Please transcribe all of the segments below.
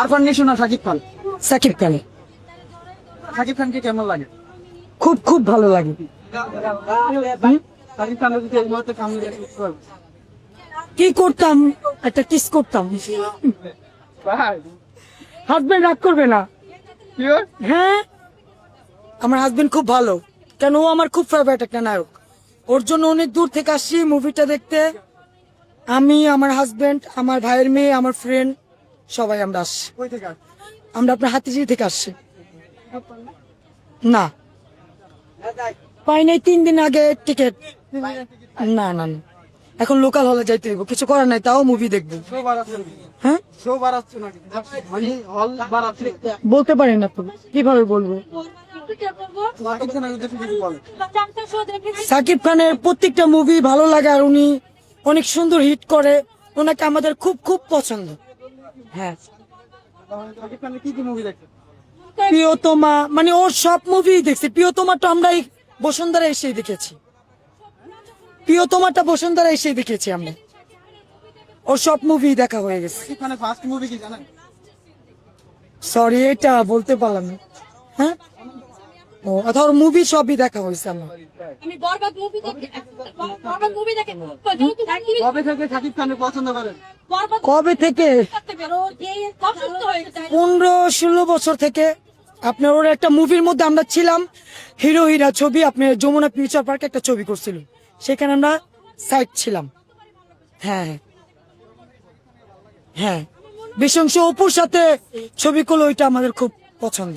আরফান নিশো না সাকিব খান? সাকিব খানে। সাকিব খানকে কেমন লাগে? খুব খুব ভালো লাগে। সাকিব খান যদি এই মুহূর্তে সামনে দেখে কি করতাম? একটা কিস করতাম। হাজবেন্ড রাগ করবে না। হ্যাঁ? আমার হাজবেন্ড খুব ভালো। কেন? ও আমার খুব ফেভারিট একটা নায়ক। ওর জন্য অনেক দূর থেকে আসছি মুভিটা দেখতে। আমি আমার হাজবেন্ড আমার ভাইয়ের মেয়ে আমার ফ্রেন্ড সবাই আমরা আসছি? আমরা আপনার হাতিঝিরি থেকে আসছি। না। পাই নাই তিন দিন আগে টিকিট না না না। এখন লোকাল হলে যাইতে হইব। কিছু করার নাই তাও মুভি দেখব? হ্যাঁ? মানে? বলতে পারি না তো। কীভাবে বলব। সাকিব খানের প্রত্যেকটা মুভি ভালো লাগে আর উনি অনেক সুন্দর হিট করে। ওনাকে আমাদের খুব খুব পছন্দ। হ্যাঁ। প্রিয়তমা মানে ওর সব মুভি দেখছি। প্রিয়তমাটা আমরা এই বসুন্ধরা এসেই দেখেছি। প্রিয়তমাটা বসুন্ধরা এসেই দেখেছি আমরা। ওর সব মুভি দেখা হয়ে গেছে। সরি এটা বলতে পারলাম না। হ্যাঁ? ও ওর মুভি সবই দেখা হয়েছে আমার। আমি বরবাদ মুভি দেখি বরবাদ মুভি দেখি থাকি- কবে থেকে সাকিব খানের পছন্দ করেন? কবে থেকে? হয়ে পনেরো ষোলো বছর থেকে আপনার ওর একটা মুভির মধ্যে আমরা ছিলাম। হিরো হিরা ছবি আপনার যমুনা ফিউচার পার্কে একটা ছবি করছিল। সেখানে আমরা সাইড ছিলাম। হ্যাঁ হ্যাঁ। বিশংস অপুর সাথে ছবি করল ওইটা আমাদের খুব পছন্দ।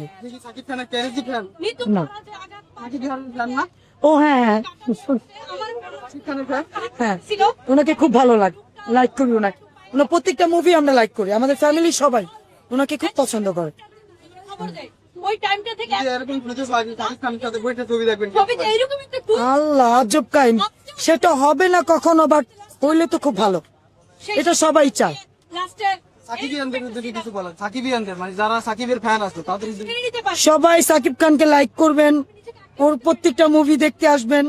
ও হ্যাঁ হ্যাঁ। হ্যাঁ। ওনাকে খুব ভালো লাগে। লাইক করি ওনাকে। ওনার প্রত্যেকটা মুভি আমরা লাইক করি। আমাদের ফ্যামিলি সবাই ওনাকে খুব পছন্দ করে। আল্লাহ আজব কাহিনী সেটা হবে না কখনো বাট হইলে তো খুব ভালো। এটা সবাই চায়। মানে সবাই সাকিব খানকে লাইক করবেন। ওর প্রত্যেকটা মুভি দেখতে আসবেন।